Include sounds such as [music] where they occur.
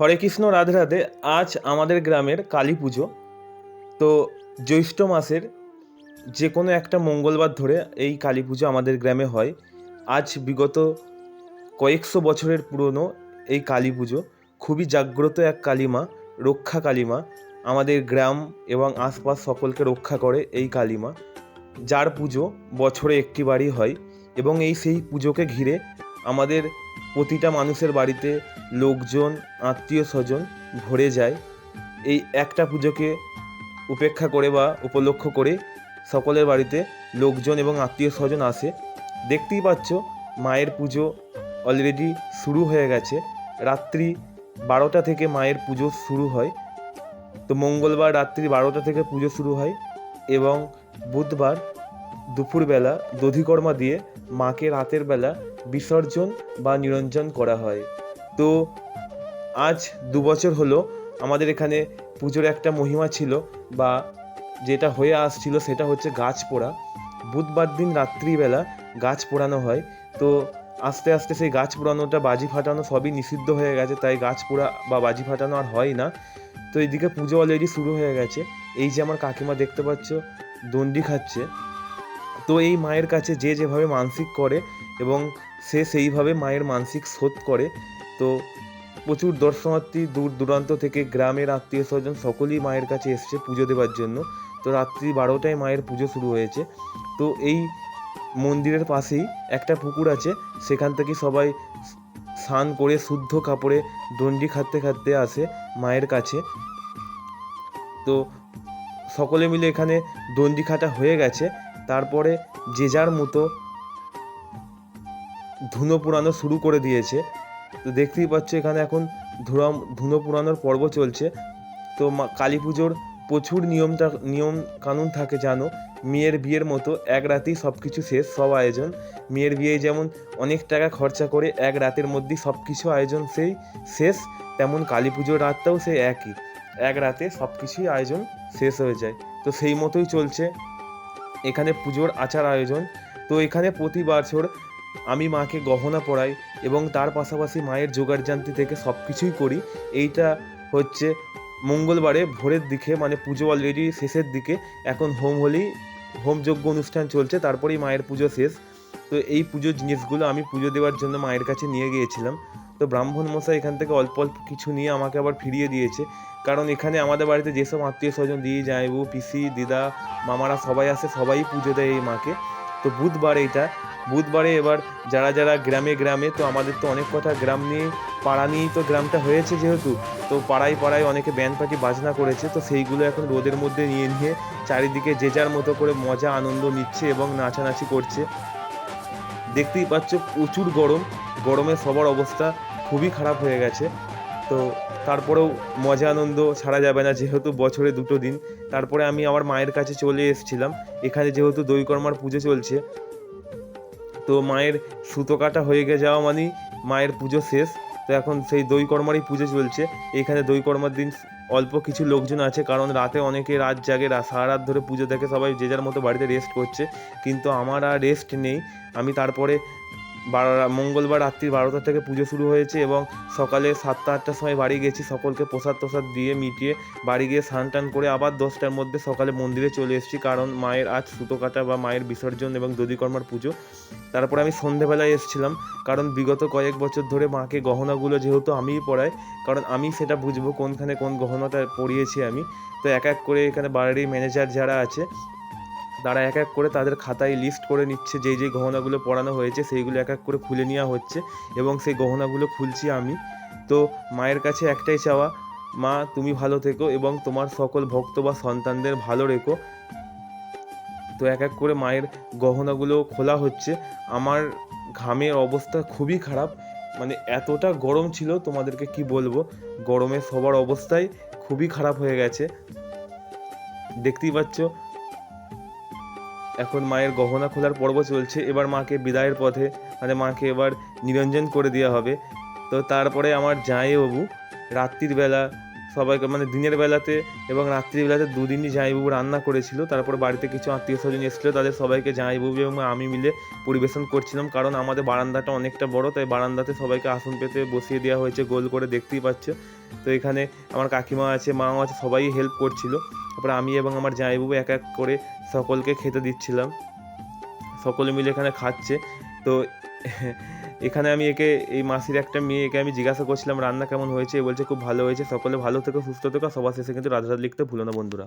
হরে কৃষ্ণ, রাধে রাধে। আজ আমাদের গ্রামের কালী পুজো। তো জ্যৈষ্ঠ মাসের যে কোনো একটা মঙ্গলবার ধরে এই কালী পুজো আমাদের গ্রামে হয়। আজ বিগত কয়েকশো বছরের পুরনো এই কালী পুজো। খুবই জাগ্রত এক কালীমা রক্ষা কালীমা আমাদের গ্রাম এবং আশপাশ সকলকে রক্ষা করে এই কালীমা যার পুজো বছরে একটি বারই হয় এবং এই সেই পুজোকে ঘিরে আমাদের প্রতিটা মানুষের বাড়িতে লোকজন, আত্মীয় স্বজন ভরে যায়। এই একটা পুজোকে উপেক্ষা করে বা উপলক্ষ করে সকলের বাড়িতে লোকজন এবং আত্মীয় স্বজন আসে। দেখতেই পাচ্ছ, মায়ের পুজো অলরেডি শুরু হয়ে গেছে। রাত্রি বারোটা থেকে মায়ের পুজো শুরু হয়। তো মঙ্গলবার রাত্রি বারোটা থেকে পুজো শুরু হয় এবং বুধবার দুপুরবেলা দধিকর্মা দিয়ে মাকে রাতের বেলা বিসর্জন বা নিরঞ্জন করা হয়। তো আজ দু বছর হলো আমাদের এখানে পুজোর একটা মহিমা ছিল বা যেটা হয়ে আসছিল সেটা হচ্ছে গাছ পোড়া। বুধবার দিন রাত্রিবেলা গাছ পোড়ানো হয়। তো আস্তে আস্তে সেই গাছ পোড়ানোটা, বাজি ফাটানো সবই নিষিদ্ধ হয়ে গেছে, তাই গাছ পোড়া বা বাজি ফাটানো আর হয় না। তো এইদিকে পুজো অলরেডি শুরু হয়ে গেছে। এই যে আমার কাকিমা দেখতে পাচ্ছ, দণ্ডি খাচ্ছে। তো এই মায়ের কাছে যে যেভাবে মানসিক করে এবং সে সেইভাবে মায়ের মানসিক শোধ করে, তো প্রচুর দর্শনার্থী দূর দূরান্ত থেকে গ্রামের আত্মীয় স্বজন সকলেই মায়ের কাছে এসছে পুজো দেওয়ার জন্য। তো রাত্রি বারোটায় মায়ের পুজো শুরু হয়েছে। তো এই মন্দিরের পাশেই একটা পুকুর আছে, সেখান থেকে সবাই স্নান করে শুদ্ধ কাপড়ে দণ্ডি খাটতে খাটতে আসে মায়ের কাছে। তো সকলে মিলে এখানে দণ্ডি খাটা হয়ে গেছে। তারপরে যে যার মতো ধুনো পুরানো শুরু করে দিয়েছে। তো দেখতেই পাচ্ছ এখানে এখন ধুরা ধুনো পুরানোর পর্ব চলছে। তো কালী পুজোর প্রচুর নিয়মটা, নিয়ম কানুন থাকে জানো। মেয়ের বিয়ের মতো এক রাতেই সব কিছু শেষ, সব আয়োজন। মেয়ের বিয়ে যেমন অনেক টাকা খরচা করে এক রাতের মধ্যেই সব কিছু আয়োজন সেই শেষ, তেমন কালী পুজোর রাতটাও সেই একই। এক রাতে সব কিছুই আয়োজন শেষ হয়ে যায়। তো সেই মতোই চলছে। এখানে পুজোর আচার আয়োজন। তো এখানে প্রতি বছর আমি মাকে গহনা পরাই এবং তার পাশাপাশি মায়ের জোগাড় থেকে সব কিছুই করি। এইটা হচ্ছে মঙ্গলবারে ভোরের দিকে মানে পুজো অলরেডি শেষের দিকে। এখন হোম হলেই হোমযজ্ঞ অনুষ্ঠান চলছে, তারপরেই মায়ের পুজো শেষ। তো এই পুজোর জিনিসগুলো আমি পুজো দেওয়ার জন্য মায়ের কাছে নিয়ে গিয়েছিলাম। তো ব্রাহ্মণ মশাই এখান থেকে অল্প অল্প কিছু নিয়ে আমাকে আবার ফিরিয়ে দিয়েছে। কারণ এখানে আমাদের বাড়িতে যেসব আত্মীয় স্বজন দিয়ে যাইবু পিসি, দিদা, মামারা সবাই আসে, সবাই পুজো দেয় এই মাকে। তো বুধবার এইটা। বুধবারে এবার যারা যারা গ্রামে গ্রামে, তো আমাদের তো অনেক কথা গ্রাম নিয়ে, পাড়া নিয়েই তো গ্রামটা হয়েছে যেহেতু, তো পাড়ায় পাড়ায় অনেকে ব্যান্ড পার্টি বাজনা করেছে, তো সেইগুলো এখন রোদের মধ্যে নিয়ে নিয়ে চারিদিকে যে যার মতো করে মজা, আনন্দ নিচ্ছে এবং নাচানাচি করছে। দেখতেই পাচ্ছ প্রচুর গরম, গরমে সবার অবস্থা খুবই খারাপ হয়ে গেছে। তো তারপরেও মজা আনন্দ ছাড়া যাবে না, যেহেতু বছরে দুটো দিন। তারপরে আমি আমার মায়ের কাছে চলে এসেছিলাম। এখানে যেহেতু দইকর্মার পুজো চলছে, তো মায়ের সুতো কাটা হয়ে গে, যাওয়া মানেই মায়ের পুজো শেষ। তো এখন সেই দইকর্মারই পুজো চলছে। এখানে দইকর্মার দিন অল্প কিছু লোকজন আছে, কারণ রাতে অনেকে রাত জাগে সারা রাত ধরে পুজো দেখে সবাই যে যার মতো বাড়িতে রেস্ট করছে। কিন্তু আমার আর রেস্ট নেই। আমি তারপরে বারো- মঙ্গলবার রাত্রি বারোটা থেকে পুজো শুরু হয়েছে এবং সকালে সাতটা, আটটার সময় বাড়ি গেছি। সকলকে প্রসাদ প্রসাদ দিয়ে মিটিয়ে বাড়ি গিয়ে স্নান টান করে আবার দশটার মধ্যে সকালে মন্দিরে চলে এসেছি। কারণ মায়ের আজ সুতো কাটা বা মায়ের বিসর্জন এবং দধিকর্মার পুজো। তারপরে আমি সন্ধেবেলায় এসেছিলাম। কারণ বিগত কয়েক বছর ধরে মাকে গহনাগুলো যেহেতু আমিই পরাই, কারণ আমি সেটা বুঝব কোনখানে কোন গহনাটা পরিয়েছি আমি। তো এক এক করে এখানে বাড়ির ম্যানেজার যারা আছে তারা এক এক করে তাদের খাতায় লিস্ট করে নিচ্ছে, যেই যেই গহনাগুলো পরানো হয়েছে সেইগুলো এক এক করে খুলে নেওয়া হচ্ছে এবং সেই গহনাগুলো খুলছি আমি। তো মায়ের কাছে একটাই চাওয়া, মা, তুমি ভালো থেকো এবং তোমার সকল ভক্ত বা সন্তানদের ভালো রেখো। তো এক এক করে মায়ের গহনাগুলো খোলা হচ্ছে। আমার ঘামের অবস্থা খুবই খারাপ। মানে এতটা গরম ছিল, তোমাদেরকে কি বলব? গরমে সবার অবস্থাই খুবই খারাপ হয়ে গেছে। দেখতেই পাচ্ছ এখন মায়ের গহনা খোলার পর্ব চলছে। এবার মাকে বিদায়ের পথে মানে মাকে এবার নিরঞ্জন করে দেওয়া হবে। তো তারপরে আমার জায়ে বাবু রাত্রির বেলা সবাইকে মানে দিনের বেলাতে এবং রাত্রিবেলাতে দুদিনই জামাইবাবু রান্না করেছিল। তারপর বাড়িতে কিছু আত্মীয় স্বজন এসেছিল, তাদের সবাইকে জামাইবাবু এবং আমি মিলে পরিবেশন করছিলাম। কারণ আমাদের বারান্দাটা অনেকটা বড়, তাই বারান্দাতে সবাইকে আসন পেতে বসিয়ে দেওয়া হয়েছে, গোল করে দেখতেই পাচ্ছ। তো এখানে আমার কাকিমা আছে, মাও আছে, সবাই হেল্প করছিল। তারপরে আমি এবং আমার জামাইবাবু এক এক করে সকলকে খেতে দিচ্ছিলাম। সকলে মিলে এখানে খাচ্ছে। তো [laughs] এখানে আমি একে, এই মাসির একটা মেয়ে একে আমি জিজ্ঞাসা করছিলাম, রান্না কেমন হয়েছে? বলছে, খুব ভালো হয়েছে। সকলে ভালো থেকো, সুস্থ থেকো। সবার শেষে কিন্তু রাধারাধ লিখতে ভুলো না বন্ধুরা।